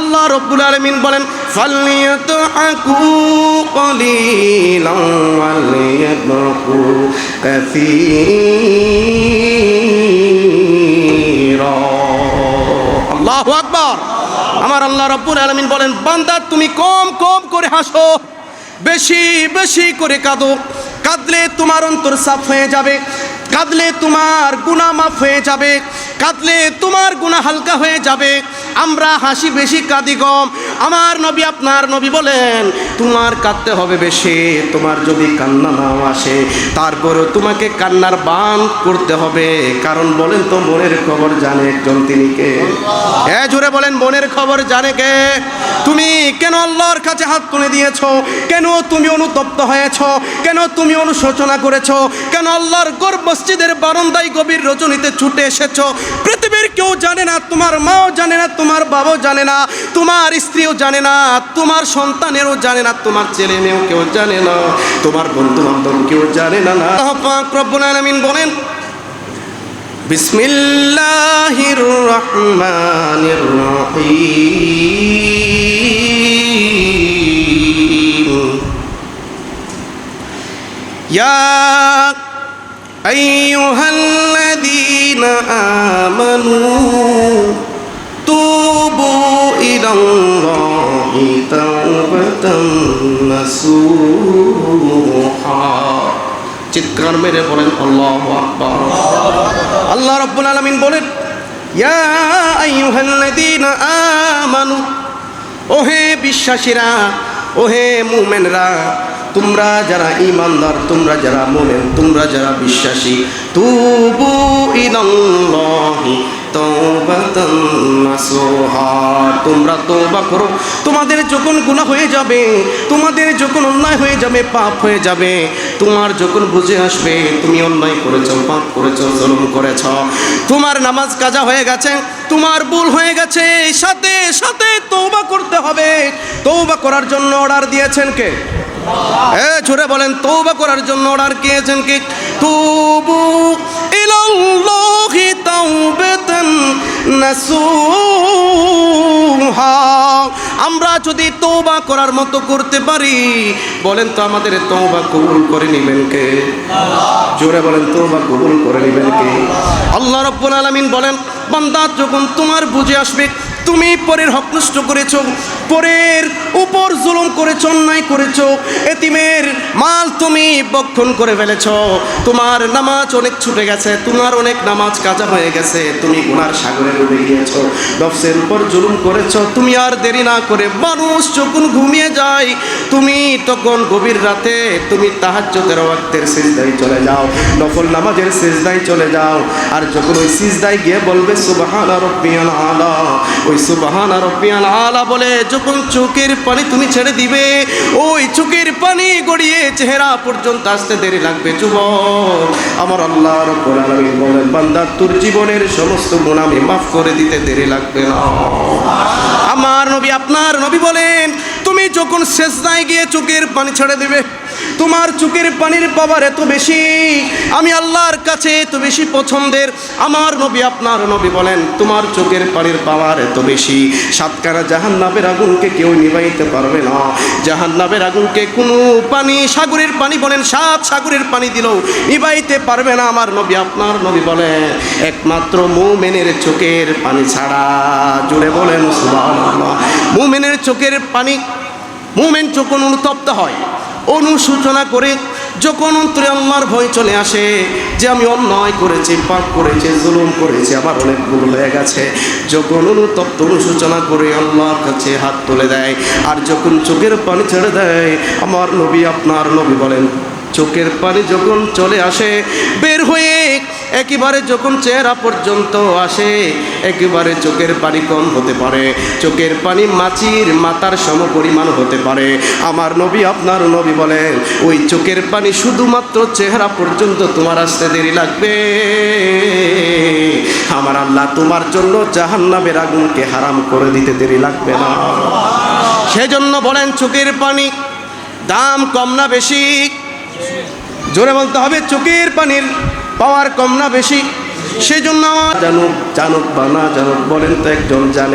আল্লাহ রব্বুল আলমিন বলেন আল্লাহু আকবার। আমার আল্লাহ রব্বুল আলমিন বলেন, বান্দা, তুমি কম কম করে হাসো, বেশি বেশি করে কাঁদো। কাঁদলে তোমার অন্তর সাফ হয়ে যাবে, কাঁদলে তোমার গুণা মাফ হয়ে যাবে, কাঁদলে তোমার গুণা হালকা হয়ে যাবে আমরা হাসি বেশি, কাঁদি কম। আমার নবী আপনার নবী বলেন, তোমার কাঁদতে হবে বেশি, তোমার যদি কান্না নাও আসে, তারপরেও তোমাকে কান্নার বান করতে হবে। কারণ বলেন তো, মনের খবর জানে একজন তিনি কে? হ্যাঁ জোরে বলেন, মনের খবর জানে কে? তুমি কেন আল্লাহর কাছে হাত তুলে দিয়েছ? কেন তুমি অনুতপ্ত হয়েছো? কেন তুমি অনুশোচনা করেছ? কেন আল্লাহর গর্ব মসজিদের বারান্দায় গভীর রজনীতে ছুটে এসেছ? পৃথিবীর কেউ জানে না, তোমার মাও জানে না, তোমার বাবাও জানে না, তোমার স্ত্রীও জানে না, তোমার সন্তানেরও জানে না, তোমার ছেলে মেয়েও কেউ জানে না, তোমার বন্ধু বান্ধব কেউ জানে না না। রব্বুল আলামিন বলেন, বিসমিল্লাহির রহমানির রহিম। ইয়া আইয়ুহাল آمنوا توبوا إلى الله توبة نصوحا চিৎকার মেরে বলেন আল্লাহ আকবার আল্লাহ রব্বুল আলামিন বলেন ইয়া আইয়ুহাল্লাযীনা আমানু ওহে বিশ্বাসীরা ওহে মুমেনরা তোমরা যারা ইমানদার তোমরা যারা মোমেন, তোমরা যারা বিশ্বাসী, তুবু নাসুহা। তোমরা তওবা করো। তোমাদের যখন গুনাহ হয়ে যাবে, তোমাদের যখন অন্যায় হয়ে যাবে, পাপ হয়ে যাবে, তোমার যখন বুঝে আসবে, তুমি অন্যায় করেছ, পাপ করেছ, জুলুম করেছ, তোমার নামাজ কাজা হয়ে গেছে, তোমার ভুল হয়ে গেছে, সাথে সাথে তওবা করতে হবে। তওবা করার জন্য অর্ডার দিয়েছেন কে? এ ছুড়ে বলেন তৌবা করার জন্য অর্ডার দিয়েছেন কি? তুবু ইলাল্লাহি তাওবাতান আমরা যদি তৌবা করার মতো করতে পারি, বলেন তো আমাদের তৌবা কবুল করে নেবেন কে? জোরে বলেন তৌবা কবুল করে নেবেন কে? আল্লাহ রাব্বুল আলামিন বলেন, বান্দা যখন তোমার বুঝে আসবে, তুমি পরের হক নষ্ট করেছ পরের উপর জুলুম করেছ, অন্যায় করেছ, এতিমের মাল তুমি বক্ষণ করে ফেলেছ। তোমার নামাজ অনেক ছুটে গেছে, তোমার অনেক নামাজ কাজা হয়ে গেছে, তুমি গুনার সাগরে ডুবে গিয়েছ। নফসের উপর জুলুম করেছ, তুমি আর দেরি না করে মানুষ যখন ঘুমিয়ে যায়, তুমি তখন গভীর রাতে তুমি তাহাজ্জুদের ওয়াক্তের সিজদায় চলে যাও, নফল নামাজের সিজদায় চলে যাও। আর যখন ওই সিজদায় গিয়ে বলবে, সুবহানা রাব্বিয়াল আলা ওই সুবহানা রাব্বিয়াল আলা বলে যখন চোখের পানি তুমি ছেড়ে দিবে, ওই চোখের পানি গড়িয়ে চেহারা পর্যন্ত আসতে দেরি লাগবে। যুবক, আমার আল্লাহ বলেন, বান্দা, তোর জীবনের সমস্ত গুনাহ আমি মাফ করে দিতে দেরি লাগবে না। আমার নবী, আপনার নবী বলেন, তুমি যখন শেষদায় গিয়ে চোখের পানি ছেড়ে দিবে তোমার চোখের পানির পাওয়ার এত বেশি। আমি আল্লাহর কাছে এত বেশি পছন্দের। আমার নবী আপনার নবী বলেন, তোমার চোখের পানির পাওয়ার এত বেশি। সাতকারা জাহান নাবের আগুনকে কেউ নিবাইতে পারবে না। জাহান নাবের আগুনকে কোনো পানি, সাগরের পানি বলেন, সাত সাগরের পানি দিলেও নিবাইতে পারবে না আমার নবী আপনার নবী বলেন। একমাত্র মুমেনের চোখের পানি ছাড়া জুড়ে বলেন মুমেনের চোখের পানি, মুমেন চোখ অনুতপ্ত হয়। অনুসূচনা করে যখন অন্তরে আল্লাহর ভয় চলে আসে যে আমি অন্যায় করেছি, পাপ করেছি, জুলুম করেছি, আমার অনেক ভুল হয়ে গেছে। যখন অনুতপ্ত অনুসূচনা করে আল্লাহর কাছে হাত তুলে দেয় আর যখন চোখের পানি ছেড়ে দেয়, আমার নবী আপনার নবী বলেন, চোখের পানি যখন চলে আসে, বের হয়ে একেবারে যখন চেহারা পর্যন্ত আসে, একেবারে চোখের পানি কম হতে পারে। চোখের পানি মাছির মাথার সম পরিমাণ হতে পারে। আমার নবী আপনার নবী বলেন, ওই চোখের পানি শুধুমাত্র চেহারা পর্যন্ত তোমার আসতে দেরি লাগবে। আমার আল্লাহ তোমার জন্য জাহান্নামের আগুনকে হারাম করে দিতে দেরি লাগবে না। সেজন্য বলেন, চোখের পানি দাম কম না বেশি। জোরে বলতে হবে, চোখের পানির পাওয়ার কম না বেশি, সেজন্য আমার জানুক জানুক বা না জানুক, বলেন তো একজন জানে।